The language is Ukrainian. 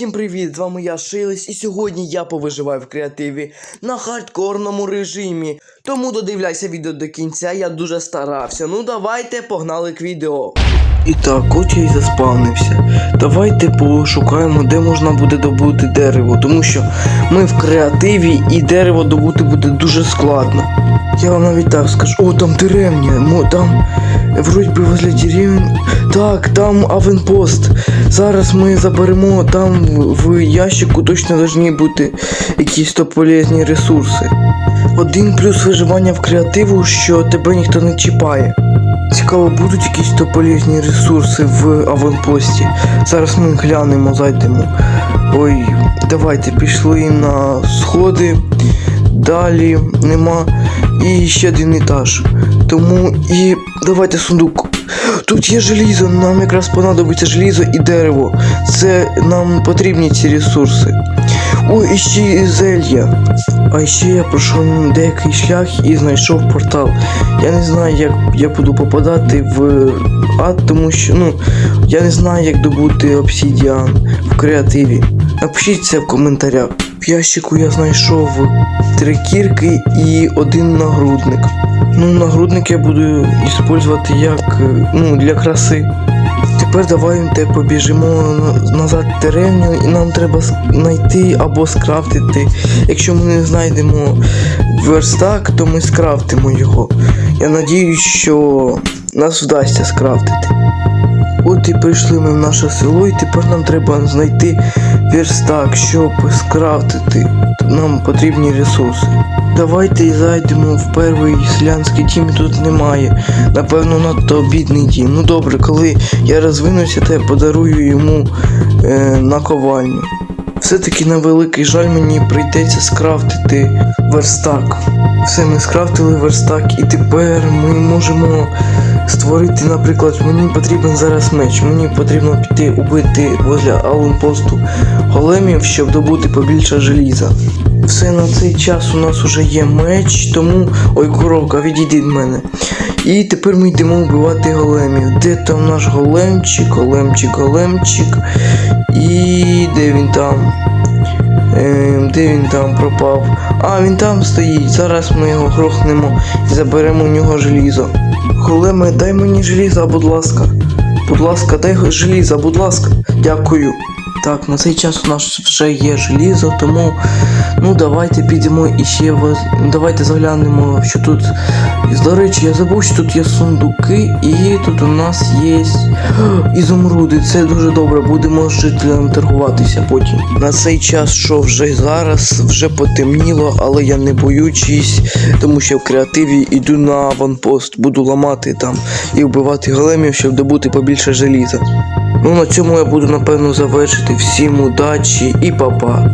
Всім привіт! З вами я Шилес, і сьогодні я повиживаю в креативі на хардкорному режимі. Тому додивляйся відео до кінця, я дуже старався. Ну давайте погнали к відео. І так, от я й заспавнився. Давайте пошукаємо, де можна буде добути дерево, тому що ми в креативі і дерево добути буде дуже складно. Я вам навіть так скажу. О, там деревня, мо там вроді би возле деревень. Так, там авенпост. Зараз ми заберемо там в ящику точно повинні бути якісь то полезні ресурси. Один плюс виживання в креативу, що тебе ніхто не чіпає. Цікаво, будуть якісь то полезні ресурси в аванпості. Зараз ми глянемо, зайдемо. Ой, давайте пішли на сходи. Далі нема. І ще один етаж. Тому і давайте сундук. Тут є желізо, нам якраз понадобиться желізо і дерево. Це нам потрібні ці ресурси. О, і ще і зелья. А ще я пройшов деякий шлях і знайшов портал. Я не знаю, як я буду попадати в ад, тому що ну, я не знаю, як добути обсідіан в креативі. Напишіть це в коментарях. В ящику я знайшов три кірки і один нагрудник. Ну, нагрудник я буду використовувати як е, ну, для краси. Тепер давайте побіжимо назад в деревню і нам треба знайти або скрафтити. Якщо ми не знайдемо верстак, то ми скрафтимо його. Я надіюсь, що нас вдасться скрафтити. От і прийшли ми в наше село, і тепер нам треба знайти верстак, щоб скрафтити. Нам потрібні ресурси. Давайте зайдемо в перший селянський дім, тут немає. Напевно, надто бідний дім. Ну добре, коли я розвинуся, то я подарую йому е, наковальню. Все-таки на великий жаль мені прийдеться скрафтити верстак. Все, ми скрафтили верстак, і тепер ми можемо створити, наприклад, мені потрібен зараз меч. Мені потрібно піти убити возле аунпосту големів, щоб добути побільше желіза. Все на цей час у нас уже є меч, тому. Ой, коровка, відійди від мене. І тепер ми йдемо вбивати големів. Де там наш големчик, големчик, големчик. Де він там пропав? А, він там стоїть. Зараз ми його грохнемо і заберемо у нього желізо. Големе, дай мені желіза, будь ласка. Будь ласка, дай желіза, будь ласка. Дякую. Так, на цей час у нас вже є желізо, тому ну давайте підемо і ще воз... давайте заглянемо, що тут. До речі, я забув, що тут є сундуки, і тут у нас є ізумруди. Це дуже добре, будемо з жителям торгуватися потім. На цей час, що вже зараз, вже потемніло, але я не боючись, тому що в креативі йду на аванпост, буду ламати там і вбивати големів, щоб добути побільше желіза. Ну на цьому я буду напевно завершити. Всім удачі і па-па.